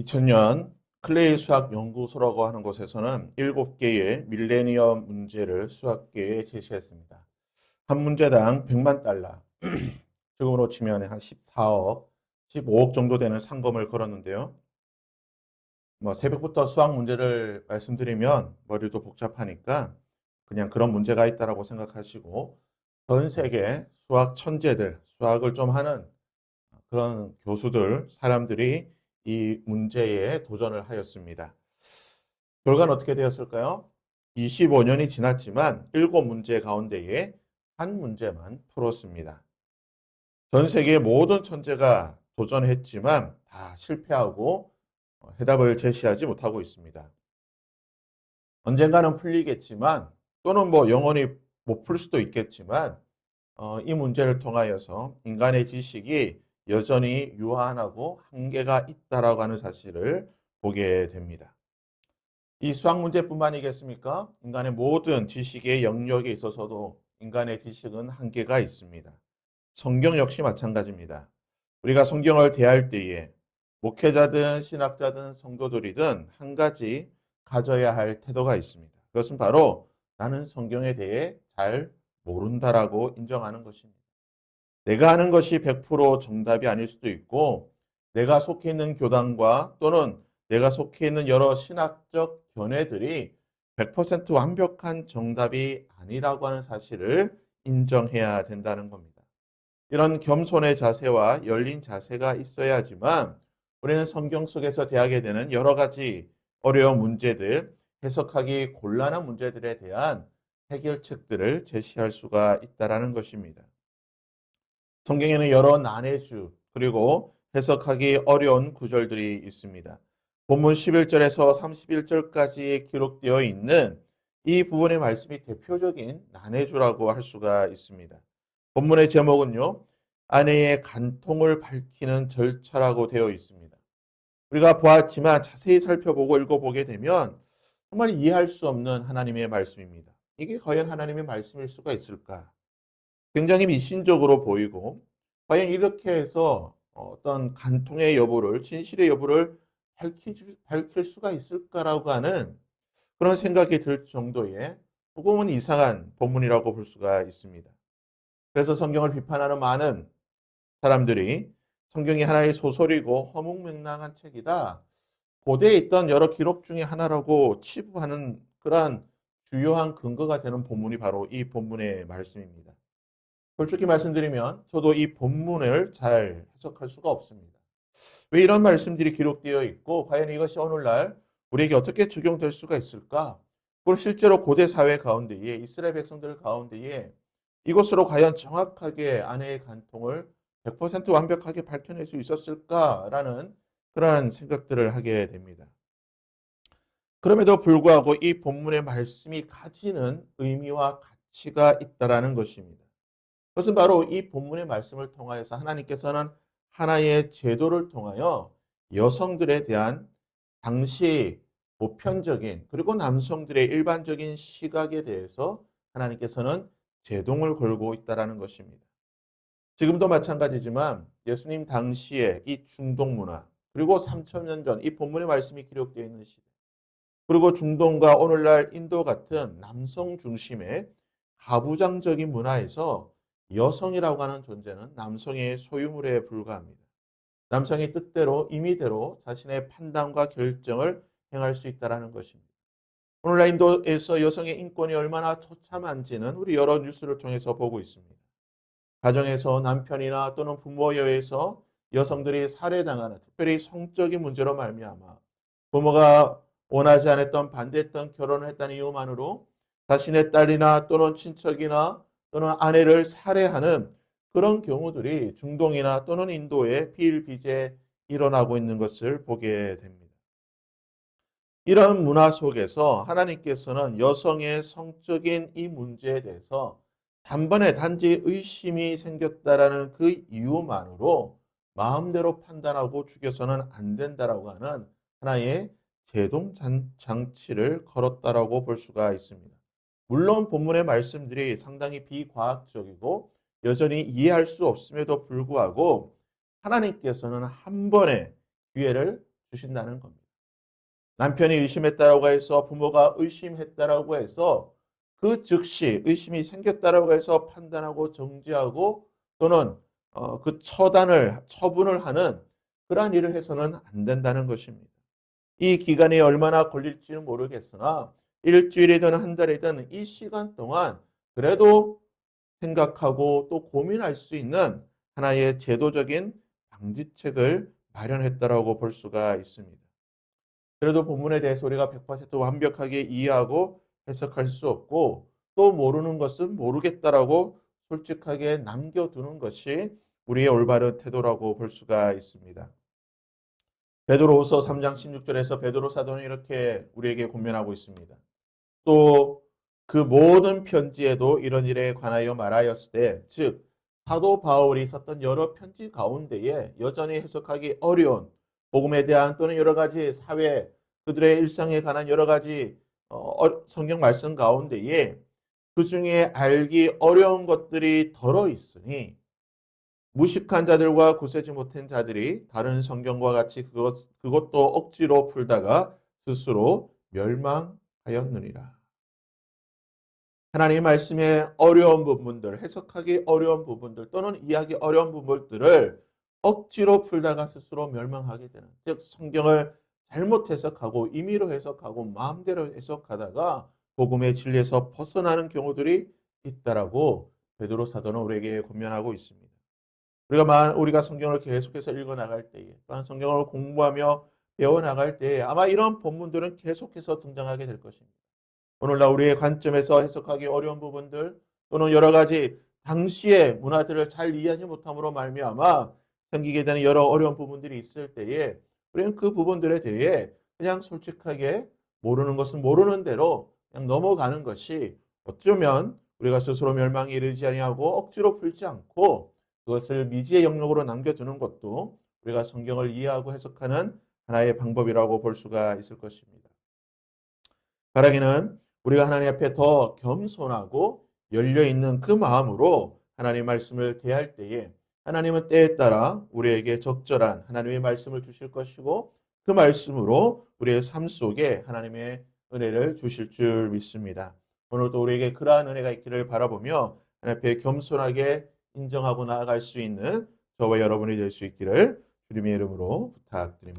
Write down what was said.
2000년 클레이 수학 연구소라고 하는 곳에서는 7개의 밀레니엄 문제를 수학계에 제시했습니다. 한 문제당 100만 달러, 지금으로 치면 한 14억, 15억 정도 되는 상금을 걸었는데요. 뭐 새벽부터 수학 문제를 말씀드리면 머리도 복잡하니까 그냥 그런 문제가 있다라고 생각하시고 전 세계 수학 천재들, 수학을 좀 하는 그런 교수들, 사람들이 이 문제에 도전을 하였습니다. 결과는 어떻게 되었을까요? 25년이 지났지만 7문제 가운데에 한 문제만 풀었습니다. 전 세계 모든 천재가 도전했지만 다 실패하고 해답을 제시하지 못하고 있습니다. 언젠가는 풀리겠지만 또는 뭐 영원히 못 풀 수도 있겠지만 어, 이 문제를 통하여서 인간의 지식이 여전히 유한하고 한계가 있다라고 하는 사실을 보게 됩니다. 이 수학 문제뿐만이겠습니까? 인간의 모든 지식의 영역에 있어서도 인간의 지식은 한계가 있습니다. 성경 역시 마찬가지입니다. 우리가 성경을 대할 때에 목회자든 신학자든 성도들이든 한 가지 가져야 할 태도가 있습니다. 그것은 바로 나는 성경에 대해 잘 모른다라고 인정하는 것입니다. 내가 하는 것이 100% 정답이 아닐 수도 있고 내가 속해 있는 교단과 또는 내가 속해 있는 여러 신학적 견해들이 100% 완벽한 정답이 아니라고 하는 사실을 인정해야 된다는 겁니다. 이런 겸손의 자세와 열린 자세가 있어야지만 우리는 성경 속에서 대하게 되는 여러 가지 어려운 문제들, 해석하기 곤란한 문제들에 대한 해결책들을 제시할 수가 있다라는 것입니다. 성경에는 여러 난해주 그리고 해석하기 어려운 구절들이 있습니다. 본문 11절에서 31절까지 기록되어 있는 이 부분의 말씀이 대표적인 난해주라고 할 수가 있습니다. 본문의 제목은요. 아내의 간통을 밝히는 절차라고 되어 있습니다. 우리가 보았지만 자세히 살펴보고 읽어보게 되면 정말 이해할 수 없는 하나님의 말씀입니다. 이게 과연 하나님의 말씀일 수가 있을까? 굉장히 미신적으로 보이고 과연 이렇게 해서 어떤 간통의 여부를 진실의 여부를 밝힐, 밝힐 수가 있을까라고 하는 그런 생각이 들 정도의 조금은 이상한 본문이라고 볼 수가 있습니다. 그래서 성경을 비판하는 많은 사람들이 성경이 하나의 소설이고 허무맹랑한 책이다. 고대에 있던 여러 기록 중에 하나라고 치부하는 그러한 주요한 근거가 되는 본문이 바로 이 본문의 말씀입니다. 솔직히 말씀드리면 저도 이 본문을 잘 해석할 수가 없습니다. 왜 이런 말씀들이 기록되어 있고 과연 이것이 오늘날 우리에게 어떻게 적용될 수가 있을까? 그리고 실제로 고대 사회 가운데에 이스라엘 백성들 가운데에 이것으로 과연 정확하게 아내의 간통을 100% 완벽하게 밝혀낼 수 있었을까라는 그러한 생각들을 하게 됩니다. 그럼에도 불구하고 이 본문의 말씀이 가지는 의미와 가치가 있다라는 것입니다. 그것은 바로 이 본문의 말씀을 통하여서 하나님께서는 하나의 제도를 통하여 여성들에 대한 당시 보편적인 그리고 남성들의 일반적인 시각에 대해서 하나님께서는 제동을 걸고 있다라는 것입니다. 지금도 마찬가지지만 예수님 당시에 이 중동 문화 그리고 3천년 전 이 본문의 말씀이 기록되어 있는 시대 그리고 중동과 오늘날 인도 같은 남성 중심의 가부장적인 문화에서 여성이라고 하는 존재는 남성의 소유물에 불과합니다. 남성의 뜻대로 임의대로 자신의 판단과 결정을 행할 수 있다는 것입니다. 오늘날 인도에서 여성의 인권이 얼마나 처참한지는 우리 여러 뉴스를 통해서 보고 있습니다. 가정에서 남편이나 또는 부모에 의해서 여성들이 살해당하는 특별히 성적인 문제로 말미암아 부모가 원하지 않았던 반대했던 결혼을 했다는 이유만으로 자신의 딸이나 또는 친척이나 또는 아내를 살해하는 그런 경우들이 중동이나 또는 인도에 비일비재 일어나고 있는 것을 보게 됩니다. 이런 문화 속에서 하나님께서는 여성의 성적인 이 문제에 대해서 단번에 단지 의심이 생겼다라는 그 이유만으로 마음대로 판단하고 죽여서는 안 된다라고 하는 하나의 제동 장치를 걸었다라고 볼 수가 있습니다. 물론 본문의 말씀들이 상당히 비과학적이고 여전히 이해할 수 없음에도 불구하고 하나님께서는 한 번의 기회를 주신다는 겁니다. 남편이 의심했다라고 해서 부모가 의심했다라고 해서 그 즉시 의심이 생겼다라고 해서 판단하고 정지하고 또는 어, 그 처단을 처분을 하는 그러한 일을 해서는 안 된다는 것입니다. 이 기간이 얼마나 걸릴지는 모르겠으나 일주일이든 한 달이든 이 시간 동안 그래도 생각하고 또 고민할 수 있는 하나의 제도적인 방지책을 마련했다라고 볼 수가 있습니다. 그래도 본문에 대해서 우리가 100% 완벽하게 이해하고 해석할 수 없고 또 모르는 것은 모르겠다라고 솔직하게 남겨두는 것이 우리의 올바른 태도라고 볼 수가 있습니다. 베드로후서 3장 16절에서 베드로 사도는 이렇게 우리에게 권면하고 있습니다. 또 그 모든 편지에도 이런 일에 관하여 말하였을 때, 즉 사도 바울이 썼던 여러 편지 가운데에 여전히 해석하기 어려운 복음에 대한 또는 여러 가지 사회 그들의 일상에 관한 여러 가지 어, 성경 말씀 가운데에 그 중에 알기 어려운 것들이 덜어 있으니 무식한 자들과 구세지 못한 자들이 다른 성경과 같이 그것, 그것도 억지로 풀다가 스스로 멸망 하였느니라. 하나님의 말씀에 어려운 부분들, 해석하기 어려운 부분들 또는 이해하기 어려운 부분들을 억지로 풀다가 스스로 멸망하게 되는, 즉 성경을 잘못 해석하고 임의로 해석하고 마음대로 해석하다가 복음의 진리에서 벗어나는 경우들이 있다라고 베드로 사도는 우리에게 권면하고 있습니다. 우리가 만 우리가 성경을 계속해서 읽어 나갈 때에 또한 성경을 공부하며 배워 나갈 때에 아마 이런 본문들은 계속해서 등장하게 될 것입니다. 오늘날 우리의 관점에서 해석하기 어려운 부분들 또는 여러 가지 당시의 문화들을 잘 이해하지 못함으로 말미암아 생기게 되는 여러 어려운 부분들이 있을 때에 우리는 그 부분들에 대해 그냥 솔직하게 모르는 것은 모르는 대로 그냥 넘어가는 것이 어쩌면 우리가 스스로 멸망에 이르지 아니하고 억지로 풀지 않고 그것을 미지의 영역으로 남겨두는 것도 우리가 성경을 이해하고 해석하는 하나의 방법이라고 볼 수가 있을 것입니다. 바라기는 우리가 하나님 앞에 더 겸손하고 열려 있는 그 마음으로 하나님 말씀을 대할 때에 하나님은 때에 따라 우리에게 적절한 하나님의 말씀을 주실 것이고 그 말씀으로 우리의 삶 속에 하나님의 은혜를 주실 줄 믿습니다. 오늘도 우리에게 그러한 은혜가 있기를 바라보며 하나님 앞에 겸손하게 인정하고 나아갈 수 있는 저와 여러분이 될 수 있기를 주님의 이름으로 부탁드립니다.